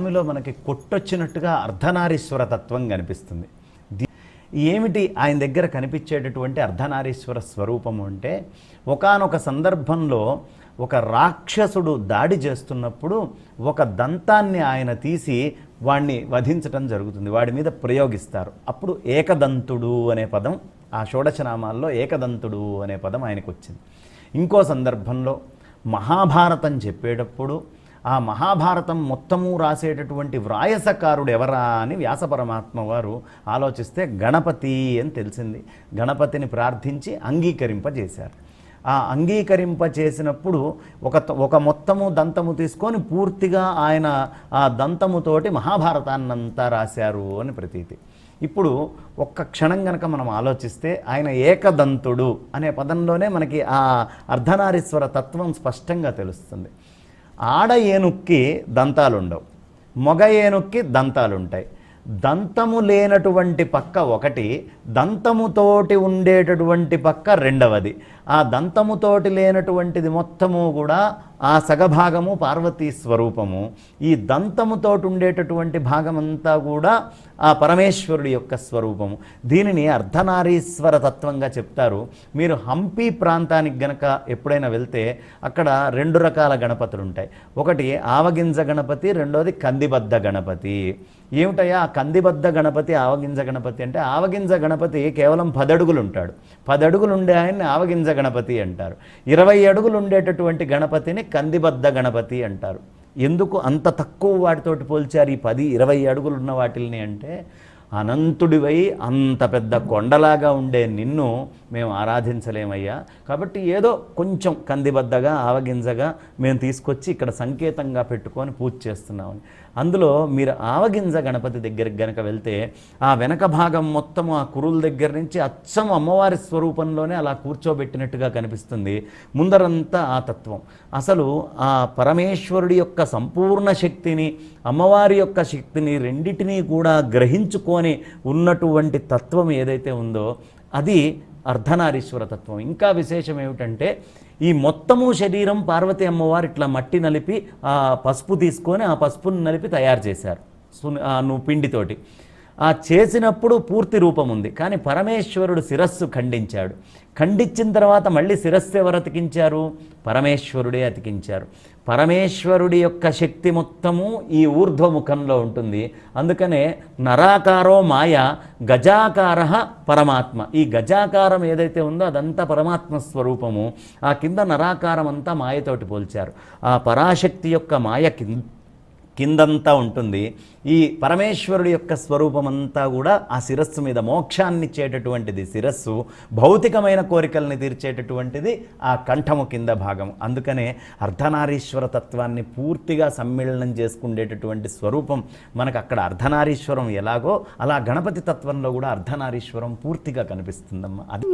స్వామిలో మనకి కొట్టొచ్చినట్టుగా అర్ధనారీశ్వర తత్వం కనిపిస్తుంది. ఏమిటి ఆయన దగ్గర కనిపించేటటువంటి అర్ధనారీశ్వర స్వరూపము అంటే ఒకానొక సందర్భంలో ఒక రాక్షసుడు దాడి చేస్తున్నప్పుడు ఒక దంతాన్ని ఆయన తీసి వాణ్ణి వధించటం జరుగుతుంది. వాడి మీద ప్రయోగిస్తారు. అప్పుడు ఏకదంతుడు అనే పదం ఆ షోడశనామాల్లో ఏకదంతుడు అనే పదం ఆయనకు వచ్చింది ఇంకో సందర్భంలో మహాభారతం చెప్పేటప్పుడు ఆ మహాభారతం మొత్తము రాసేటటువంటి వ్రాయసకారుడు ఎవరా అని వ్యాస పరమాత్మ వారు ఆలోచిస్తే గణపతి అని తెలిసింది. గణపతిని ప్రార్థించి అంగీకరింపజేశారు. ఆ అంగీకరింప చేసినప్పుడు ఒక ఒక మొత్తము దంతము తీసుకొని పూర్తిగా ఆయన ఆ దంతముతోటి మహాభారతాన్నంతా రాశారు అని ప్రతీతి. ఇప్పుడు ఒక్క క్షణం గనక మనం ఆలోచిస్తే ఆయన ఏకదంతుడు అనే పదంలోనే మనకి ఆ అర్ధనారీశ్వర తత్వం స్పష్టంగా తెలుస్తుంది. ఆడ ఏనుక్కి దంతాలు ఉండవు మగ ఏనుక్కి దంతాలు ఉంటాయి దంతము లేనటువంటి పక్క ఒకటి దంతముతోటి ఉండేటటువంటి పక్క రెండవది. ఆ దంతముతోటి లేనటువంటిది మొత్తము కూడా ఆ సగభాగము పార్వతీ స్వరూపము ఈ దంతముతోటి ఉండేటటువంటి భాగమంతా కూడా ఆ పరమేశ్వరుడి యొక్క స్వరూపము. దీనిని అర్ధనారీశ్వర తత్వంగా చెప్తారు. మీరు హంపి ప్రాంతానికి గనక ఎప్పుడైనా వెళ్తే అక్కడ రెండు రకాల గణపతులు ఉంటాయి ఒకటి ఆవగింజ గణపతి రెండోది కందిబద్ద గణపతి. ఏమిటయ్యా? కందిబద్ద గణపతి ఆవగింజ గణపతి అంటే ఆవగింజ గణపతి కేవలం పదడుగులు ఉంటాడు పదడుగులు ఉండే ఆయన్ని ఆవగింజ గణపతి అంటారు. ఇరవై అడుగులు ఉండేటటువంటి గణపతిని కందిబద్ద గణపతి అంటారు. ఎందుకు అంత తక్కువ వాటితోటి పోల్చారు? ఈ పది ఇరవై అడుగులు ఉన్న వాటిల్ని అంటే అనంతుడివై అంత పెద్ద కొండలాగా ఉండే నిన్ను మేము ఆరాధించలేమయ్యా. కాబట్టి ఏదో కొంచెం కందిబద్దగా ఆవగింజగా మేము తీసుకొచ్చి ఇక్కడ సంకేతంగా పెట్టుకొని పూజ చేస్తున్నామని. అందులో మీరు ఆవగింజ గణపతి దగ్గరికి గనక వెళ్తే ఆ వెనక భాగం మొత్తం ఆ కురుల దగ్గర నుంచి అచ్చం అమ్మవారి స్వరూపంలోనే అలా కూర్చోబెట్టినట్టుగా కనిపిస్తుంది ముందరంతా ఆ తత్వం. అసలు ఆ పరమేశ్వరుడి యొక్క సంపూర్ణ శక్తిని అమ్మవారి యొక్క శక్తిని రెండింటినీ కూడా గ్రహించుకొని ఉన్నటువంటి తత్వం ఏదైతే ఉందో అది అర్ధనారీశ్వర తత్వం. ఇంకా విశేషం ఏమిటంటే ఈ మొత్తము శరీరం పార్వతి అమ్మవారు ఇట్లా మట్టి నలిపి ఆ పసుపు తీసుకొని ఆ పసుపును నలిపి తయారు చేశారు. నువ్వు పిండితోటి. ఆ చేసినప్పుడు పూర్తి రూపం ఉంది కానీ పరమేశ్వరుడు శిరస్సు ఖండించాడు. ఖండించిన తర్వాత మళ్ళీ శిరస్సు ఎవరు అతికించారు? పరమేశ్వరుడే అతికించారు. పరమేశ్వరుడి యొక్క శక్తి మొత్తము ఈ ఊర్ధ్వముఖంలో ఉంటుంది. అందుకనే నరాకారో మాయ గజాకార పరమాత్మ. ఈ గజాకారం ఏదైతే ఉందో అదంతా పరమాత్మ స్వరూపము. ఆ కింద నరాకారం అంతా మాయతోటి పోల్చారు. ఆ పరాశక్తి యొక్క మాయ కింద కిందంతా ఉంటుంది. ఈ పరమేశ్వరుడి యొక్క స్వరూపమంతా కూడా ఆ శిరస్సు మీద మోక్షాన్నిచ్చేటటువంటిది శిరస్సు భౌతికమైన కోరికల్ని తీర్చేటటువంటిది ఆ కంఠము కింద భాగం అందుకనే అర్ధనారీశ్వర తత్వాన్ని పూర్తిగా సమ్మేళనం చేసుకునేటటువంటి స్వరూపం మనకు అక్కడ అర్ధనారీశ్వరం ఎలాగో అలా గణపతి తత్వంలో కూడా అర్ధనారీశ్వరం పూర్తిగా కనిపిస్తుందమ్మా. అది